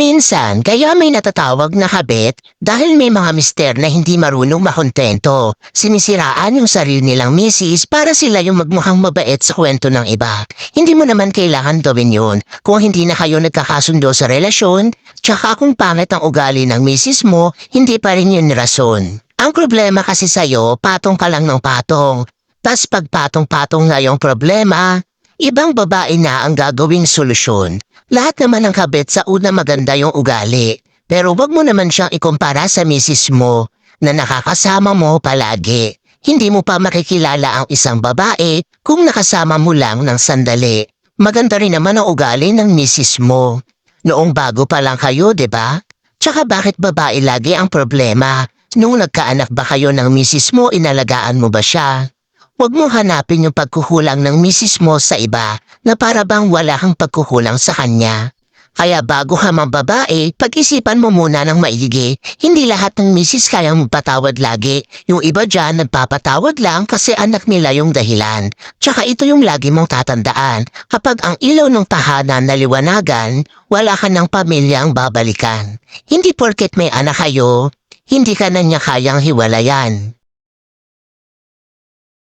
Minsan, kaya may natatawag na kabit dahil may mga mister na hindi marunong makontento. Sinisiraan yung sarili nilang misis para sila yung magmukhang mabait sa kwento ng iba. Hindi mo naman kailangan gawin yun kung hindi na kayo nagkakasundo sa relasyon, tsaka kung pangit ang ugali ng misis mo, hindi pa rin yun rason. Ang problema kasi sa'yo, patong ka lang ng patong. Tas pag patong-patong na yung problema, ibang babae na ang gagawing solusyon. Lahat naman ng kabit sa una maganda yung ugali. Pero wag mo naman siyang ikumpara sa misis mo na nakakasama mo palagi. Hindi mo pa makikilala ang isang babae kung nakasama mo lang ng sandali. Maganda rin naman ang ugali ng misis mo. Noong bago pa lang kayo, 'di ba? Tsaka bakit babae lagi ang problema? Nung nagkaanak ba kayo ng misis mo, inalagaan mo ba siya? Huwag mo hanapin yung pagkukulang ng misis mo sa iba na para bang wala kang pagkukulang sa kanya. Kaya bago ka mang babae, pag-isipan mo muna ng maigi. Hindi lahat ng misis kayang magpatawad lagi. Yung iba dyan nagpapatawad lang kasi anak nila yung dahilan. Tsaka ito yung lagi mong tatandaan. Kapag ang ilaw ng tahanan naliwanagan, wala ka ng pamilyang babalikan. Hindi porket may anak kayo, hindi ka na niya kayang hiwalayan.